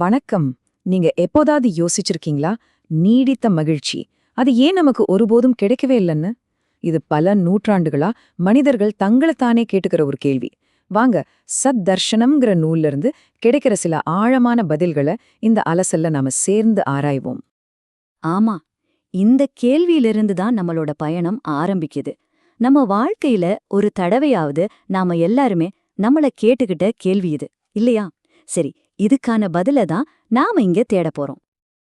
வணக்கம். நீங்க எப்போதாவது யோசிச்சிருக்கீங்களா? நீடித்த மகிழ்ச்சி. அது ஏன் நமக்கு ஒருபோதும் கிடைக்கவே இல்லைன்னு? இது பல நூற்றாண்டுகளா மனிதர்கள் தங்களைத்தானே கேட்டுக்கிற ஒரு கேள்வி. வாங்க சத் தர்ஷனம்ங்கிற நூல்ல இருந்து கிடைக்கிற சில ஆழமான பதில்களை இந்த அலசல்ல நாம சேர்ந்து ஆராய்வோம். ஆமா இந்த கேள்வியிலிருந்து தான் நம்மளோட பயணம் ஆரம்பிக்குது. நம்ம வாழ்க்கையில ஒரு தடவையாவது நாம எல்லாருமே நம்மள கேட்டுக்கிட்ட கேள்வி இது. இல்லையா? சரி இதுக்கான பதில தான் நாம இங்க தேட போறோம்.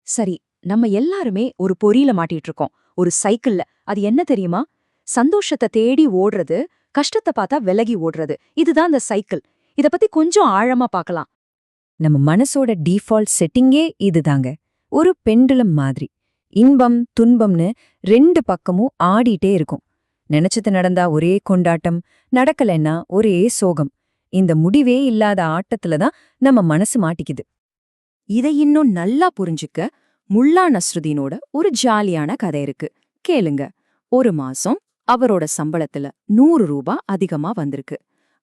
சரி நம்ம எல்லாருமே ஒரு பொறியில மாட்டிட்டு இருக்கோம். ஒரு சைக்கிள்ல. அது என்ன தெரியுமா? சந்தோஷத்தை தேடி ஓடுறது கஷ்டத்தை பார்த்தா விலகி ஓடுறது. இதுதான் அந்த சைக்கிள். இத பத்தி கொஞ்சம் ஆழமா பார்க்கலாம். நம்ம மனசோட டிஃபால்ட் செட்டிங்கே இதுதாங்க. ஒரு பெண்டுலம் மாதிரி. இன்பம் துன்பம்னு ரெண்டு பக்கமும் ஆடிட்டே இருக்கும். நினைச்சது நடந்தா ஒரே கொண்டாட்டம் நடக்கலைன்னா ஒரே சோகம். இந்த முடிவே இல்லாத ஆட்டத்துல தான் நம்ம மனசு மாட்டிக்குது. இதை இன்னும் நல்லா புரிஞ்சுக்க முல்லா நஸ்ருதீனோட ஒரு ஜாலியான கதை இருக்கு. கேளுங்க. ஒரு மாசம் அவரோட சம்பளத்துல நூறு ரூபா அதிகமா வந்திருக்கு.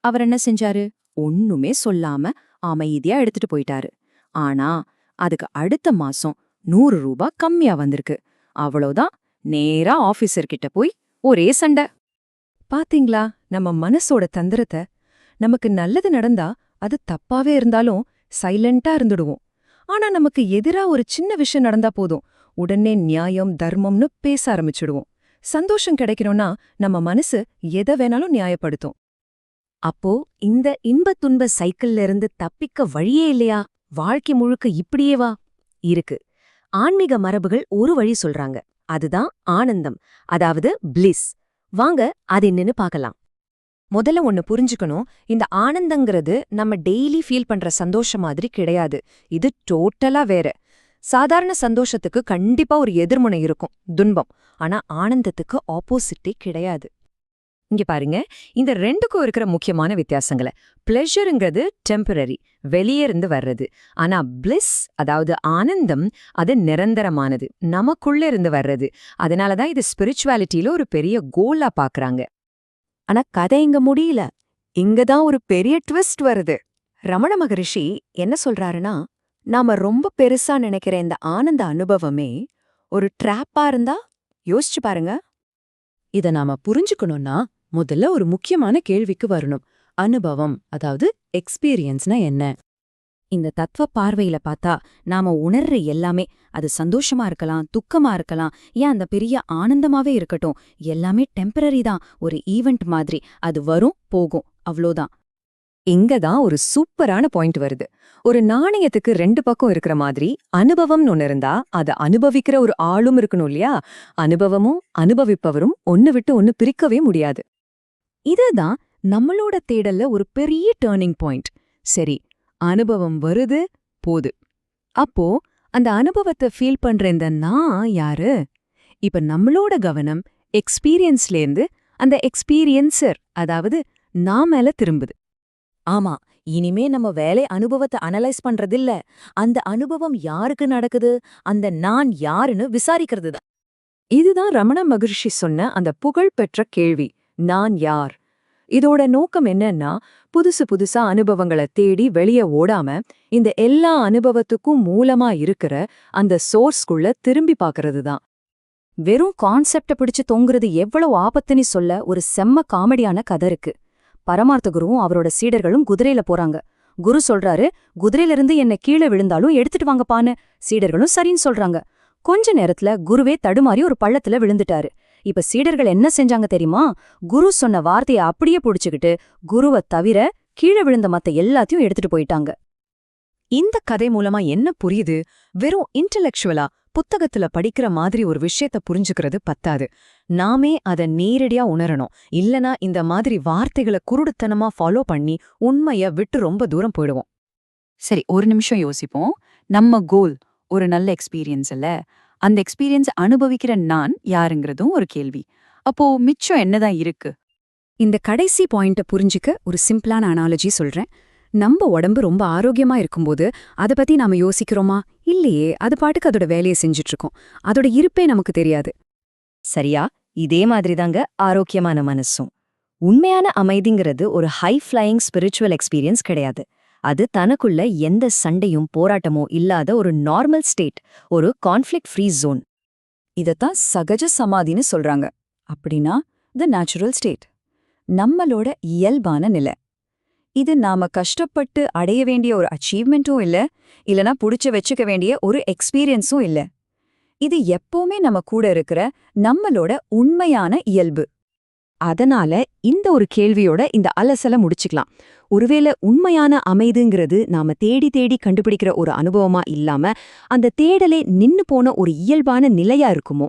அவர் என்ன செஞ்சாரு? ஒண்ணுமே சொல்லாம அமைதியா எடுத்துட்டு போயிட்டாரு. ஆனா அதுக்கு அடுத்த மாசம் நூறு ரூபா கம்மியா வந்திருக்கு. அவ்வளோதான் நேரா ஆபீசர்கிட்ட போய் ஒரே சண்டை. பாத்தீங்களா? நம்ம மனசோட தந்திரத்தை நமக்கு நல்லது நடந்தா அது தப்பாவே இருந்தாலும் சைலண்டா இருந்துடுவோம். ஆனா நமக்கு எதிரா ஒரு சின்ன விஷயம் நடந்தா போதும். உடனே நியாயம் தர்மம்னு பேச ஆரம்பிச்சிடுவோம். சந்தோஷம் கிடைக்கணும்னா நம்ம மனசு எதை வேணாலும் நியாயப்படுத்தும். அப்போ இந்த இன்பத் துன்ப சைக்கிள்ல இருந்து தப்பிக்க வழியே இல்லையா? வாழ்க்கை முழுக்க இப்படியே வா. இருக்கு. ஆன்மீக மரபுகள் ஒரு வழி சொல்றாங்க. அதுதான் ஆனந்தம். அதாவது பிளிஸ் வாங்க அது என்னன்னு பார்க்கலாம். முதல்ல ஒன்னு புரிஞ்சுக்கணும். இந்த ஆனந்தங்கிறது நம்ம டெய்லி ஃபீல் பண்ற சந்தோஷம் மாதிரி கிடையாது. இது டோட்டலா வேற. சாதாரண சந்தோஷத்துக்கு கண்டிப்பா ஒரு எதிர்முனை இருக்கும் துன்பம். ஆனா ஆனந்தத்துக்கு ஆப்போசிட்டே கிடையாது. இங்க பாருங்க இந்த ரெண்டுக்கும் இருக்கிற முக்கியமான வித்தியாசங்களை. பிளெஷருங்கிறது டெம்பரரி வெளியே இருந்து வர்றது. ஆனா பிளிஸ் அதாவது ஆனந்தம் அது நிரந்தரமானது. நமக்குள்ள இருந்து வர்றது. அதனாலதான் இது ஸ்பிரிச்சுவாலிட்டியில ஒரு பெரிய கோலா பாக்குறாங்க. ஆனா கதை இங்க முடியல. இங்கதான் ஒரு பெரிய ட்விஸ்ட் வருது. ரமண மகரிஷி என்ன சொல்றாருன்னா நாம ரொம்ப பெருசா நினைக்கிற இந்த ஆனந்த அனுபவமே ஒரு ட்ராப்பா இருந்தா யோசிச்சு பாருங்க. இத நாம புரிஞ்சுக்கணும்னா முதல்ல ஒரு முக்கியமான கேள்விக்கு வரணும். அனுபவம் அதாவது எக்ஸ்பீரியன்ஸ்னா என்ன? இந்த தத்துவ பார்வையில பார்த்தா நாம உணர்ற எல்லாமே அது சந்தோஷமா இருக்கலாம் துக்கமா இருக்கலாம் ஏன் அந்த பெரிய ஆனந்தமாவே இருக்கட்டும் எல்லாமே டெம்பரரி தான் ஒரு ஈவெண்ட் மாதிரி அது வரும் போகும் அவ்வளோதான் இங்க தான் ஒரு சூப்பரான பாயிண்ட் வருது. ஒரு நாணயத்துக்கு ரெண்டு பக்கம் இருக்கிற மாதிரி அனுபவம்னு ஒன்னு இருந்தா அதை அனுபவிக்கிற ஒரு ஆளும் இருக்கணும் இல்லையா? அனுபவமும் அனுபவிப்பவரும் ஒன்னு விட்டு ஒன்னு பிரிக்கவே முடியாது. இதுதான் நம்மளோட தேடல்ல ஒரு பெரிய டேர்னிங் பாயிண்ட் சரி அனுபவம் வருது போது. அப்போ அந்த அனுபவத்தை ஃபீல் பண்ற இந்த நான் யாரு? இப்ப நம்மளோட கவனம் எக்ஸ்பீரியன்ஸ்லேருந்து அந்த எக்ஸ்பீரியன்சர் அதாவது நான் மேல திரும்புது. ஆமா இனிமே நம்ம வேலை அனுபவத்தை அனலைஸ் பண்றதில்ல. அந்த அனுபவம் யாருக்கு நடக்குது? அந்த நான் யாருன்னு விசாரிக்கிறது தான் இதுதான் ரமண மகிழ்ச்சி சொன்ன அந்த புகழ்பெற்ற கேள்வி நான் யார்? இதோட நோக்கம் என்னன்னா புதுசு புதுசா அனுபவங்களை தேடி வெளிய ஓடாம இந்த எல்லா அனுபவத்துக்கும் மூலமா இருக்கிற அந்த சோர்ஸ்குள்ள திரும்பி பார்க்கறது தான். வெறும் கான்செப்ட பிடிச்சு தொங்குறது எவ்வளவு ஆபத்துன்னு சொல்ல ஒரு செம்ம காமெடியான கதை இருக்கு. பரமார்த்த குருவும் அவரோட சீடர்களும் குதிரையில போறாங்க. குரு சொல்றாரு குதிரையிலிருந்து என்ன கீழே விழுந்தாலும் எடுத்துட்டு வாங்கப்பான்னு. சீடர்களும் சரின்னு சொல்றாங்க. கொஞ்ச நேரத்துல குருவே தடுமாறி ஒரு பள்ளத்துல விழுந்துட்டாரு. இப்ப சீடர்கள் என்ன செஞ்சாங்க தெரியுமா? குரு சொன்ன வார்த்தைய அப்படியே புடிச்சுக்கிட்டு குருவ தவிர கீழே விழுந்த மத்த எல்லாத்தையும் எடுத்துட்டு போயிட்டாங்க. இந்த கதை மூலமா என்ன புரியுது? வெறும் இன்டெலெக்சுவலா புத்தகத்துல படிக்கிற மாதிரி ஒரு விஷயத்த புரிஞ்சுக்கிறது பத்தாது. நாமே அத நேரடியா உணரணும். இல்லனா இந்த மாதிரி வார்த்தைகளை குருடுத்தனமா ஃபாலோ பண்ணி உண்மைய விட்டு ரொம்ப தூரம் போயிடுவோம். சரி ஒரு நிமிஷம் யோசிப்போம். நம்ம கோல் ஒரு நல்ல எக்ஸ்பீரியன்ஸ் இல்லை. அந்த எக்ஸ்பீரியன்ஸ் அனுபவிக்கிற நான் யாருங்கிறதும் ஒரு கேள்வி. அப்போ மிச்சம் என்னதான் இருக்கு? இந்த கடைசி பாயிண்ட புரிஞ்சுக்க ஒரு சிம்பிளான அனாலஜி சொல்றேன். நம்ம உடம்பு ரொம்ப ஆரோக்கியமா இருக்கும்போது அத பத்தி நாம யோசிக்கிறோமா? இல்லையே அது பாட்டுக்கு அதோட வேலையை செஞ்சுட்டு இருக்கோம் அதோட இருப்பே நமக்கு தெரியாது. சரியா? இதே மாதிரிதாங்க ஆரோக்கியமான மனசும். உண்மையான அமைதிங்கிறது ஒரு ஹை ஃப்ளையிங் ஸ்பிரிச்சுவல் எக்ஸ்பீரியன்ஸ் கிடையாது. அது தனக்குள்ள எந்த சண்டையும் போராட்டமோ இல்லாத ஒரு நார்மல் ஸ்டேட் ஒரு கான்ஃப்ளிக்ட் ஃப்ரீ ஜோன் இதைத்தான் சகஜ சமாதின்னு சொல்றாங்க. அப்படின்னா த நேச்சுரல் ஸ்டேட் நம்மளோட இயல்பான நிலை. இது நாம கஷ்டப்பட்டு அடைய வேண்டிய ஒரு அச்சீவ்மெண்ட்டும் இல்ல இல்லனா புடிச்சு வச்சுக்க வேண்டிய ஒரு எக்ஸ்பீரியன்ஸும் இல்ல. இது எப்பவுமே நம்ம கூட இருக்கிற நம்மளோட உண்மையான இயல்பு. அதனால இந்த ஒரு கேள்வியோட இந்த அலசல முடிச்சுக்கலாம். ஒருவேளை உண்மையான அமைதுங்கிறது நாம தேடி தேடி கண்டுபிடிக்கிற ஒரு அனுபவமா இல்லாம அந்த தேடலே நின்னு போன ஒரு இயல்பான நிலையா இருக்குமோ?